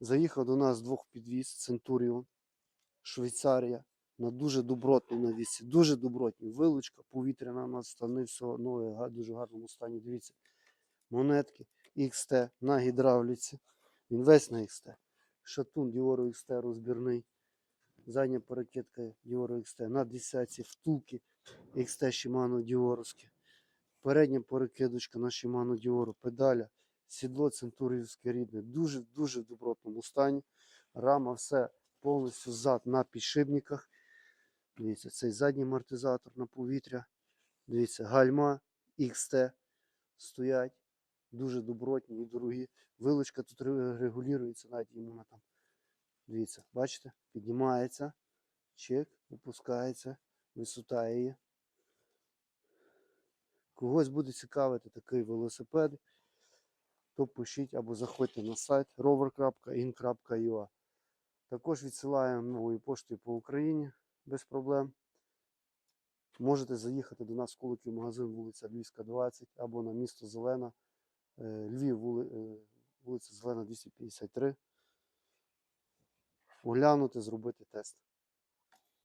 Заїхав до нас двох підвіз Центуріон, Швейцарія. На дуже добротній навісі, дуже добротній. Вилучка повітряна у нас стани, все нове, дуже гарному стані. Дивіться, монетки XT на гідравліці. Він весь на XT. Шатун Dior XT розбірний. Задня перекидка Dior XT на десятці, втулки XT Shimano Діоровське. Передня перекидочка на Shimano Dior, педаля, сідло центурівське рідне. Дуже дуже в добротному стані. Рама все повністю зад на підшипниках. Дивіться, цей задній амортизатор на повітря. Дивіться, гальма XT стоять. Дуже добротні і дорогі. Вилочка тут регулюється, навіть йому на там. Дивіться, бачите, піднімається, чек, опускається, висота її. Когось буде цікавити такий велосипед, то пишіть або заходьте на сайт rover.in.ua. Також відсилаємо новою поштою по Україні без проблем. Можете заїхати до нас в Куликів магазин вулиця Львівська, 20 або на місто Зелена, е, Львів, е, вулиця Зелена 253. Оглянути, зробити тест.